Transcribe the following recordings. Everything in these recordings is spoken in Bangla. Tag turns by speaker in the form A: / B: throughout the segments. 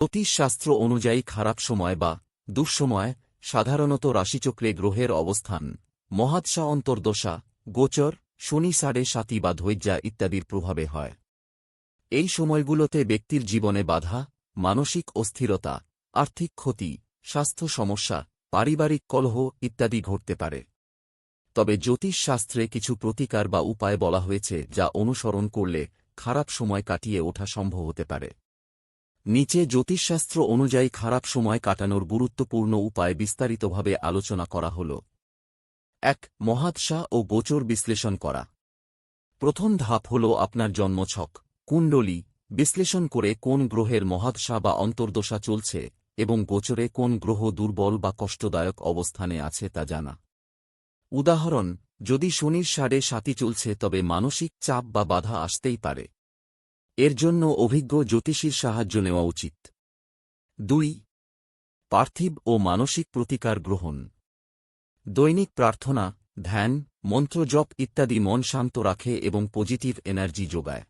A: জ্যোতিষশাস্ত্র অনুযায়ী খারাপ সময় বা দুঃসময় সাধারণত রাশিচক্রে গ্রহের অবস্থান মহাদশা অন্তর্দশা, গোচর, শনি সাড়ে সাতি বা ধৈর্যা ইত্যাদির প্রভাবে হয়। এই সময়গুলোতে ব্যক্তির জীবনে বাধা, মানসিক অস্থিরতা, আর্থিক ক্ষতি, স্বাস্থ্য সমস্যা, পারিবারিক কলহ ইত্যাদি ঘটতে পারে। তবে জ্যোতিষশাস্ত্রে কিছু প্রতিকার বা উপায় বলা হয়েছে যা অনুসরণ করলে খারাপ সময় কাটিয়ে ওঠা সম্ভব হতে পারে। নিচে জ্যোতিষশাস্ত্র অনুযায়ী খারাপ সময় কাটানোর গুরুত্বপূর্ণ উপায় বিস্তারিতভাবে আলোচনা করা হল। এক মহাদশা ও গোচর বিশ্লেষণ করা। প্রথম ধাপ হল আপনার জন্মছক, কুণ্ডলী, বিশ্লেষণ করে কোন গ্রহের মহাদশা বা অন্তর্দশা চলছে এবং গোচরে কোন গ্রহ দুর্বল বা কষ্টদায়ক অবস্থানে আছে তা জানা। উদাহরণ, যদি শনির সাড়ে সাতি চলছে তবে মানসিক চাপ বা বাধা আসতেই পারে। এর জন্য অভিজ্ঞ জ্যোতিষীর সাহায্য নেওয়া উচিত। দুই, পার্থিব ও মানসিক প্রতিকার গ্রহণ। দৈনিক প্রার্থনা, ধ্যান মন্ত্রজপ ইত্যাদি মন শান্ত রাখে এবং পজিটিভ এনার্জি যোগায়।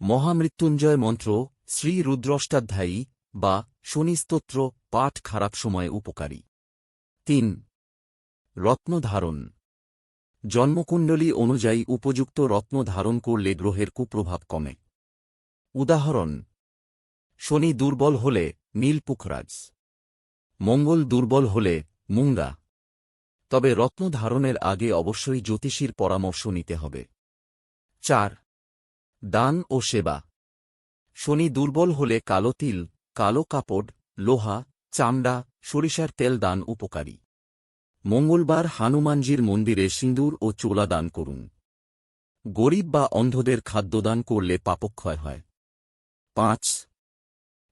A: মহামৃত্যুঞ্জয় মন্ত্র, শ্রী রুদ্রষ্টাধ্যায়ী বা শনিস্তোত্র পাঠ খারাপ সময়ে উপকারী। তিন, রত্ন ধারণ। জন্মকুণ্ডলী অনুযায়ী উপযুক্ত রত্ন ধারণ করলে গ্রহের কুপ্রভাব কমে। উদাহরণ, শনি দুর্বল হলে নীল পুখরাজ, মঙ্গল দুর্বল হলে মুঙ্গা। তবে রত্ন ধারণের আগে অবশ্যই জ্যোতিষীর পরামর্শ নিতে হবে। চার, দান ও সেবা। শনি দুর্বল হলে কালো তিল, কালো কাপড়, লোহা, চামড়া, সরিষার তেল দান উপকারী। মঙ্গলবার হানুমানজির মন্দিরে সিঁদুর ও চোলা দান করুন। গরিব বা অন্ধদের খাদ্যদান করলে পাপক্ষয় হয়। পাঁচ।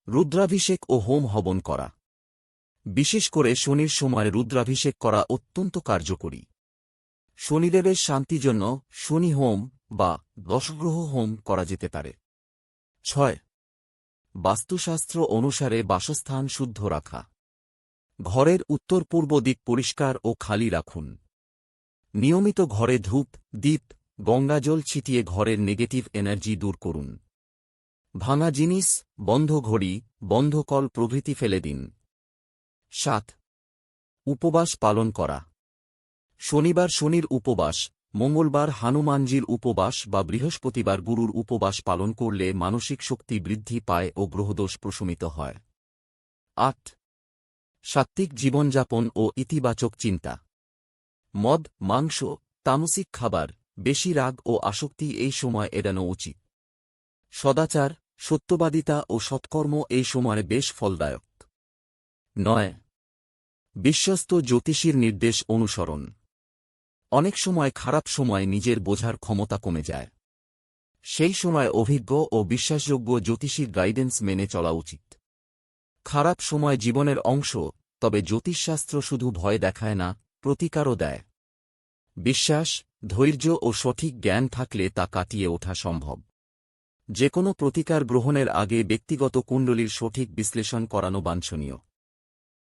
A: রুদ্রাভিষেক ও হোম হবন করা। বিশেষ করে শনির সময় রুদ্রাভিষেক করা অত্যন্ত কার্যকরী। শনিদেবের শান্তির জন্য শনি হোম বা দশগ্রহ হোম করা যেতে পারে। ছয়। বাস্তুশাস্ত্র অনুসারে বাসস্থান শুদ্ধ রাখা। ঘরের উত্তর পূর্ব দিক পরিষ্কার ও খালি রাখুন। নিয়মিত ঘরে ধূপ দ্বীপ গঙ্গাজল ছিটিয়ে ঘরের নেগেটিভ এনার্জি দূর করুন। ভাঙা জিনিস, বন্ধ ঘড়ি, বন্ধ কল প্রভৃতি ফেলে দিন। সাত। উপবাস পালন করা। শনিবার শনির উপবাস, মঙ্গলবার হানুমানজির উপবাস বা বৃহস্পতিবার গুরুর উপবাস পালন করলে মানসিক শক্তি বৃদ্ধি পায় ও গ্রহদোষ প্রশমিত হয়। আট। সাত্ত্বিক জীবনযাপন ও ইতিবাচক চিন্তা। মদ, মাংস, তামসিক খাবার, বেশি রাগ ও আসক্তি এই সময় এড়ানো উচিত। সদাচার সত্যবাদিতা ও সৎকর্ম এই সময় বেশ ফলদায়ক। নয়। বিশ্বস্ত জ্যোতিষীর নির্দেশ অনুসরণ। অনেক সময় খারাপ সময় নিজের বোঝার ক্ষমতা কমে যায়। সেই সময় অভিজ্ঞ ও বিশ্বাসযোগ্য জ্যোতিষীর গাইডেন্স মেনে চলা উচিত। খারাপ সময় জীবনের অংশ, তবে জ্যোতিষশাস্ত্র শুধু ভয় দেখায় না, প্রতিকারও দেয়। বিশ্বাস, ধৈর্য ও সঠিক জ্ঞান থাকলে তা কাটিয়ে ওঠা সম্ভব। যে কোনো প্রতিকার গ্রহণের আগে ব্যক্তিগত কুণ্ডলীর সঠিক বিশ্লেষণ করানো বাঞ্ছনীয়।